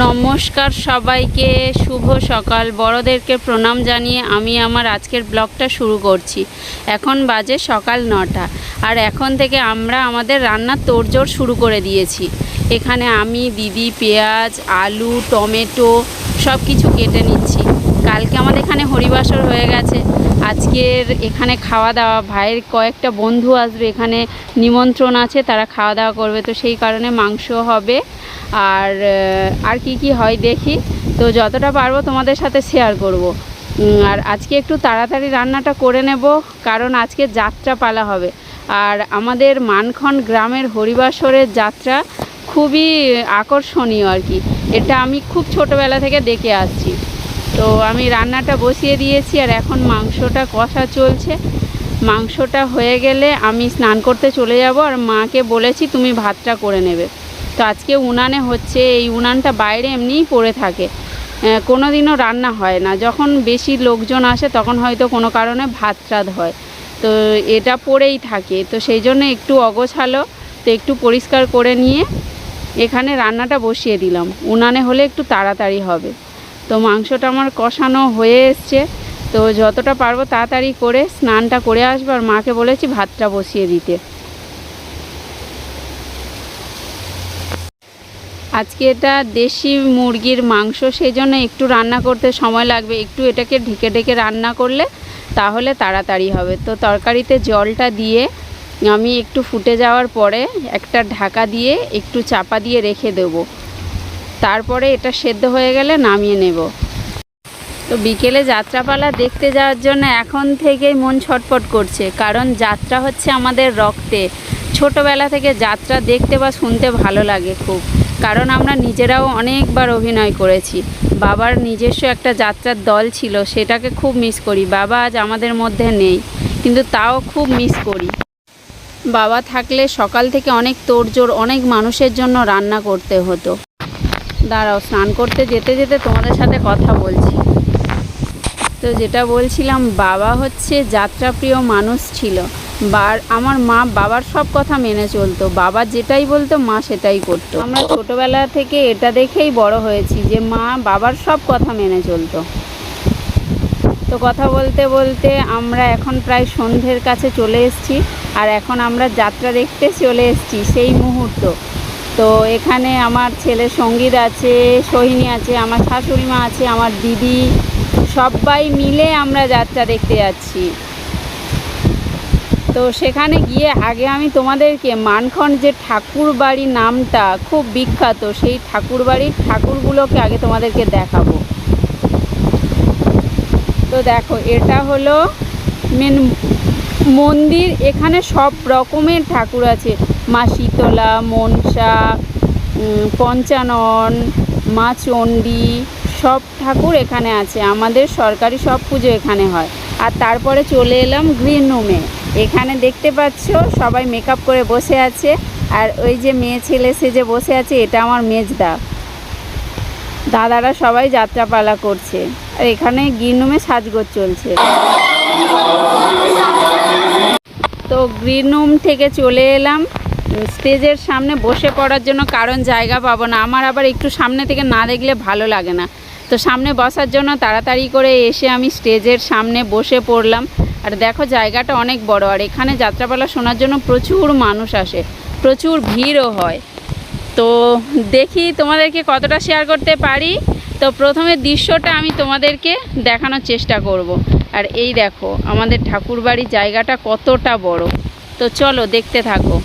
নমস্কার সবাইকে, শুভ সকাল। বড়দেরকে প্রণাম জানিয়ে আমি আমার আজকের ব্লগটা শুরু করছি। এখন বাজে সকাল নটা আর এখন থেকে আমরা আমাদের রান্নার তোড়জোড় শুরু করে দিয়েছি। এখানে আমি, দিদি, পেঁয়াজ, আলু, টমেটো সব কিছু কেটে নিচ্ছি। কালকে আমাদের এখানে হরিবাসর হয়ে গেছে। আজকের এখানে খাওয়া দাওয়া, ভাইয়ের কয়েকটা বন্ধু আসবে, এখানে নিমন্ত্রণ আছে, তারা খাওয়া দাওয়া করবে, তো সেই কারণে মাংস হবে। আর আর কি কি হয় দেখি। তো যতটা পারব তোমাদের সাথে শেয়ার করব। আর আজকে একটু তাড়াতাড়ি রান্নাটা করে নেব, কারণ আজকে যাত্রা পালা হবে। আর আমাদের মানখন গ্রামের হরিবাসরের যাত্রা খুবই আকর্ষণীয় আর কি। এটা আমি খুব ছোটোবেলা থেকে দেখে আসছি। তো আমি রান্নাটা বসিয়ে দিয়েছি আর এখন মাংসটা কষা চলছে। মাংসটা হয়ে গেলে আমি স্নান করতে চলে যাব আর মাকে বলেছি তুমি ভাতটা করে নেবে। তো আজকে উনানে হচ্ছে, এই উনানটা বাইরে এমনিই পড়ে থাকে। কোনো দিনও রান্না হয় না। যখন বেশি লোকজন আসে তখন হয়তো কোনো কারণে ভাত টাত হয়। তো এটা পড়েই থাকে। তো সেই জন্য একটু অগোছালো, তো একটু পরিষ্কার করে নিয়ে এখানে রান্নাটা বসিয়ে দিলাম। উনানে হলে একটু তাড়াতাড়ি হবে। তো মাংসটা আমার কষানো হয়ে এসছে। তো যতটা পারব তাড়াতাড়ি করে স্নানটা করে আসব আর মাকে বলেছি ভাতটা বসিয়ে দিতে। আজকে এটা দেশি মুরগির মাংস সেই জন্য একটু রান্না করতে সময় লাগবে। একটু এটাকে ঢেকে ঢেকে রান্না করলে তাহলে তাড়াতাড়ি হবে। তো তরকারিতে জলটা দিয়ে আমি একটু ফুটে যাওয়ার পরে একটা ঢাকা দিয়ে একটু চাপা দিয়ে রেখে দেবো। তারপরে এটা সেদ্ধ হয়ে গেলে নামিয়ে নেব। তো বিকেলে যাত্রাপালা দেখতে যাওয়ার জন্য এখন থেকেই মন ছটফট করছে, কারণ যাত্রা হচ্ছে আমাদের রক্তে। ছোটবেলা থেকে যাত্রা দেখতে বা শুনতে ভালো লাগে খুব, কারণ আমরা নিজেরাও অনেকবার অভিনয় করেছি। বাবার নিজস্ব একটা যাত্রার দল ছিল, সেটাকে খুব মিস করি, বাবা আজ আমাদের মধ্যে নেই, কিন্তু তাও খুব মিস করি। বাবা থাকলে সকাল থেকে অনেক তোড়জোড়, অনেক মানুষের জন্য রান্না করতে হতো। দাঁড়াও, স্নান করতে যেতে যেতে তোমাদের সাথে কথা বলছি। তো যেটা বলছিলাম, বাবা হচ্ছে যাত্রাপ্রিয় মানুষ ছিল। বার, আমার মা বাবার সব কথা মেনে চলতো। বাবা যেটাই বলতো, মা সেটাই করতো। আমরা ছোটোবেলা থেকে এটা দেখেই বড় হয়েছি যে, মা বাবার সব কথা মেনে চলতো। তো কথা বলতে বলতে আমরা এখন প্রায় সন্ধ্যের কাছে চলে এসেছি। আর এখন আমরা যাত্রা দেখতে চলে এসেছি, সেই মুহূর্ত। তো এখানে আমার ছেলে সংগীত আছে, সোহিনী আছে, আমার শাশুড়ি মা আছে, আমার দিদি, সবাই মিলে আমরা যাত্রা দেখতে যাচ্ছি। তো সেখানে গিয়ে আগে আমি তোমাদেরকে মানখন যে ঠাকুর বাড়ি নামটা খুব বিখ্যাত, সেই ঠাকুর বাড়ির ঠাকুরগুলোকে আগে তোমাদেরকে দেখাবো। তো দেখো, এটা হলো মেন মন্দির, এখানে সব রকমের ঠাকুর আছে। মা শীতলা মনসা পঞ্চানন মা চণ্ডী সব ঠাকুর এখানে আছে। আমাদের সরকারি সব পুজো এখানে হয়। আর তারপরে চলে এলাম গ্রিন রুমে। এখানে দেখতে পাচ্ছ, সবাই মেকআপ করে বসে আছে। আর ওই যে মেয়ে ছেলে, সে যে বসে আছে, এটা আমার মেজদা। দাদারা সবাই যাত্রাপালা করছে। আর এখানে গ্রিন রুমে সাজগোজ চলছে। তো গ্রিন রুম থেকে চলে এলাম। স্টেজের সামনে বসে পড়ার জন্য কারণ জায়গা পাবো না। আমার আবার একটু সামনে থেকে না দেখলে ভালো লাগে না। তো সামনে বসার জন্য তাড়াতাড়ি করে এসে আমি স্টেজের সামনে বসে পড়লাম। আর দেখো জায়গাটা অনেক বড়, আর এখানে যাত্রাপালা শোনার জন্য প্রচুর মানুষ আসে, প্রচুর ভিড়ও হয়। তো দেখি তোমাদেরকে কতটা শেয়ার করতে পারি। তো প্রথমে দৃশ্যটা আমি তোমাদেরকে দেখানোর চেষ্টা করব। আর এই দেখো, আমাদের ঠাকুরবাড়ির জায়গাটা কতটা বড়। তো চলো দেখতে থাকো।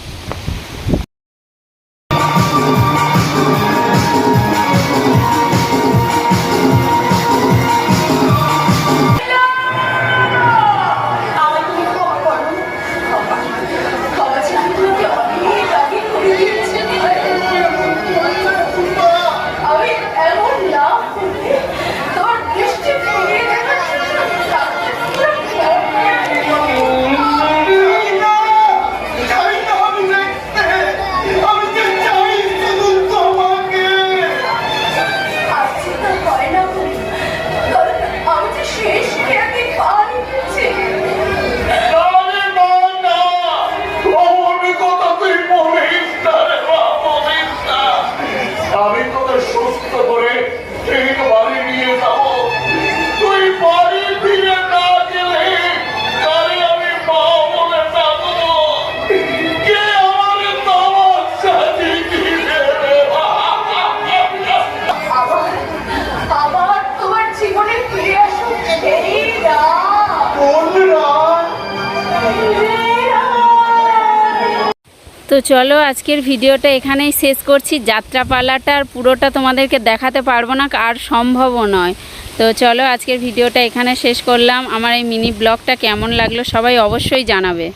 তো চলো আজকের ভিডিওটা এখানেই শেষ করছি। যাত্রাপালাটার পুরোটা তোমাদেরকে দেখাতে পারব না, আর সম্ভবও নয়। তো চলো আজকের ভিডিওটা এখানে শেষ করলাম। আমার এই মিনি ব্লগটা কেমন লাগল সবাই অবশ্যই জানাবে।